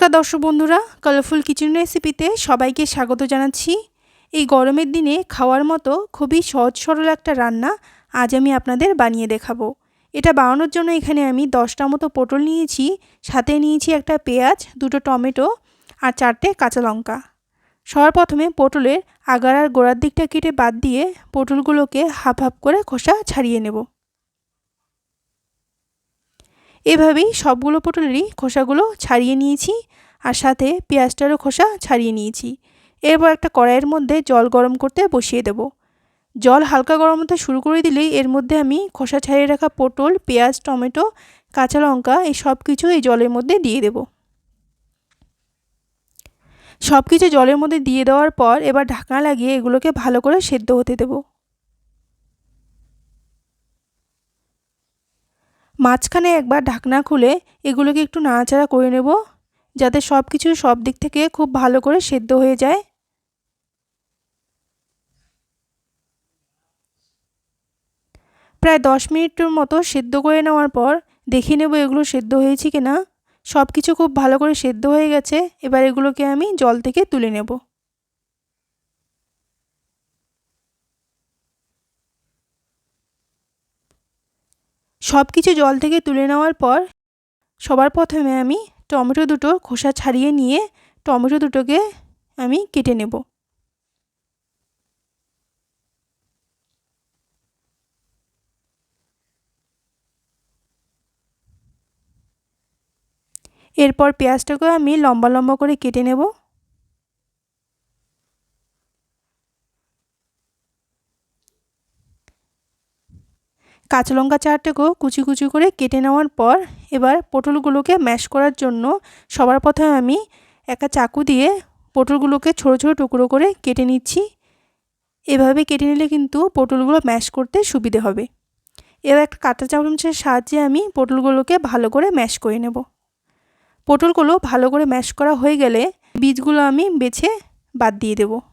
নমস্কার দর্শক বন্ধুরা, কালারফুল কিচেন রেসিপিতে সবাইকে স্বাগত জানাচ্ছি। এই গরমের দিনে খাওয়ার মতো খুবই সহজ সরল একটা রান্না আজ আমি আপনাদের বানিয়ে দেখাবো। এটা বানানোর জন্য এখানে আমি দশটা মতো পটল নিয়েছি, সাথে নিয়েছি একটা পেঁয়াজ, দুটো টমেটো আর চারটে কাঁচা লঙ্কা। সবার প্রথমে পটলের আগার আর গোড়ার দিকটা কেটে বাদ দিয়ে পটলগুলোকে হাফ হাফ করে খোসা ছাড়িয়ে নেব। এভাবেই সবগুলো পটলেরই খোসাগুলো ছাড়িয়ে নিয়েছি আর সাথে পেঁয়াজটারও খোসা ছাড়িয়ে নিয়েছি। এরপর একটা কড়াইয়ের মধ্যে জল গরম করতে বসিয়ে দেব। জল হালকা গরম হতে শুরু করে দিলেই এর মধ্যে আমি খোসা ছাড়িয়ে রাখা পটল, পেঁয়াজ, টমেটো, কাঁচা লঙ্কা এই সব কিছু এই জলের মধ্যে দিয়ে দেব। সব কিছু জলের মধ্যে দিয়ে দেওয়ার পর এবার ঢাকনা লাগিয়ে এগুলোকে ভালো করে সেদ্ধ হতে দেবো। মাঝখানে একবার ঢাকনা খুলে এগুলোকে একটু নাড়াচাড়া করে নেব, যাতে সব কিছু সব দিক থেকে খুব ভালো করে সেদ্ধ হয়ে যায়। প্রায় দশ মিনিটের মতো সেদ্ধ করে নেওয়ার পর দেখে নেব এগুলো সেদ্ধ হয়েছে কিনা। সব কিছু খুব ভালো করে সেদ্ধ হয়ে গেছে, এবার এগুলোকে আমি জল থেকে তুলে নেব। সব কিছু জল থেকে তুলে নেওয়ার পর সবার প্রথমে আমি টমেটো দুটো খোসা ছাড়িয়ে নিয়ে টমেটো দুটোকে আমি কেটে নেব। এরপর পেঁয়াজটাকে আমি লম্বা লম্বা করে কেটে নেব। কাঁচা লঙ্কা চারটেকেও কুচি কুচি করে কেটে নেওয়ার পর এবার পটলগুলোকে ম্যাশ করার জন্য সবার প্রথমে আমি একটা চাকু দিয়ে পটলগুলোকে ছোটো ছোটো টুকরো করে কেটে নিচ্ছি। এভাবে কেটে নিলে কিন্তু পটলগুলো ম্যাশ করতে সুবিধে হবে। এবার একটা কাঁটা চামচের সাহায্যে আমি পটলগুলোকে ভালো করে ম্যাশ করে নেব। পটলগুলো ভালো করে ম্যাশ করা হয়ে গেলে বীজগুলো আমি বেছে বাদ দিয়ে দেবো।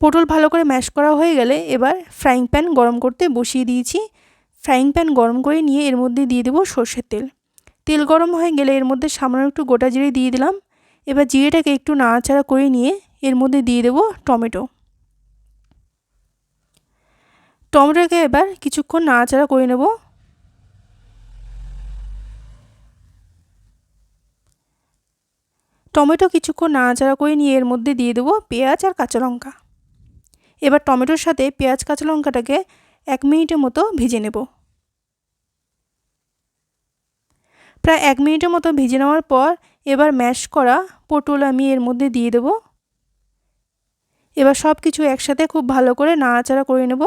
পটল ভালো করে ম্যাশ করা হয়ে গেলে এবার ফ্রাইং প্যান গরম করতে বসিয়ে দিয়েছি। ফ্রাইং প্যান গরম করে নিয়ে এর মধ্যে দিয়ে দেবো সর্ষের তেল। তেল গরম হয়ে গেলে এর মধ্যে সামান্য একটু গোটা জিরে দিয়ে দিলাম। এবার জিরেটাকে একটু নাড়াচাড়া করে নিয়ে এর মধ্যে দিয়ে দেবো টমেটো। টমেটোকে এবার কিছুক্ষণ নাড়াচাড়া করে নেব। টমেটো কিছুক্ষণ নাড়াচাড়া করে নিয়ে এর মধ্যে দিয়ে দেবো পেঁয়াজ আর কাঁচা লঙ্কা। এবার টমেটোর সাথে পেঁয়াজ, কাঁচা লঙ্কাটাকে এক মিনিটের মতো ভেজে নেব। প্রায় এক মিনিটের মতো ভেজে নেওয়ার পর এবার ম্যাশ করা পটল আমি এর মধ্যে দিয়ে দেব। এবার সব কিছু একসাথে খুব ভালো করে নাড়াচাড়া করে নেব।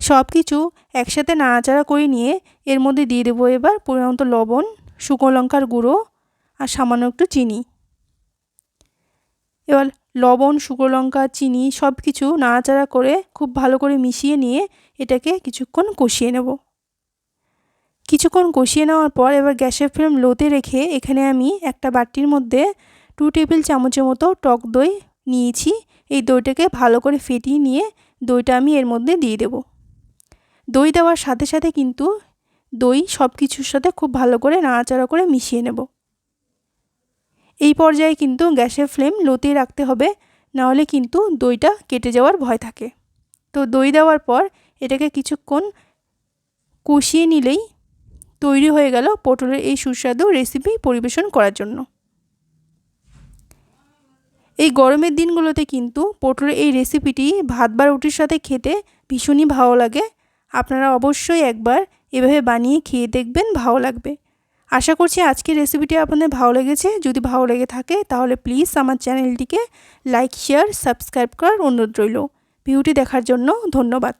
সব কিছু একসাথে নাড়াচাড়া করে নিয়ে এর মধ্যে দিয়ে দেবো এবার পরিমাণ লবণ, শুকনো লঙ্কার গুঁড়ো আর সামান্য একটু চিনি। এবার লবণ, শুকনো লঙ্কা, চিনি সব কিছু নাড়াচাড়া করে খুব ভালো করে মিশিয়ে নিয়ে এটাকে কিছুক্ষণ কষিয়ে নেব। কিছুক্ষণ কষিয়ে নেওয়ার পর এবার গ্যাসের ফ্লেম লোতে রেখে এখানে আমি একটা বাটির মধ্যে টু টেবিল চামচের মতো টক দই নিয়েছি। এই দইটাকে ভালো করে ফেটিয়ে নিয়ে দইটা আমি এর মধ্যে দিয়ে দেব। দই দেওয়ার সাথে সাথে কিন্তু দই সব কিছুর সাথে খুব ভালো করে নাড়াচাড়া করে মিশিয়ে নেব। এই পর্যায়ে কিন্তু গ্যাসের ফ্লেম লোতে রাখতে হবে, নাহলে কিন্তু দইটা কেটে যাওয়ার ভয় থাকে। তো দই দেওয়ার পর এটাকে কিছুক্ষণ কষিয়ে নিলেই তৈরি হয়ে গেল পটলের এই সুস্বাদু রেসিপি পরিবেশন করার জন্য। এই গরমের দিনগুলোতে কিন্তু পটলের এই রেসিপিটি ভাত বা রুটির সাথে খেতে ভীষণই ভালো লাগে। আপনারা অবশ্যই একবার এভাবে বানিয়ে খেয়ে দেখবেন, ভালো লাগবে। আশা করছি আজকের রেসিপিটি আপনাদের ভালো লেগেছে। যদি ভালো লেগে থাকে, তাহলে প্লিজ আমার চ্যানেলটিকে লাইক শেয়ার সাবস্ক্রাইব করার অনুরোধ রইল। ভিউটি দেখার জন্য ধন্যবাদ।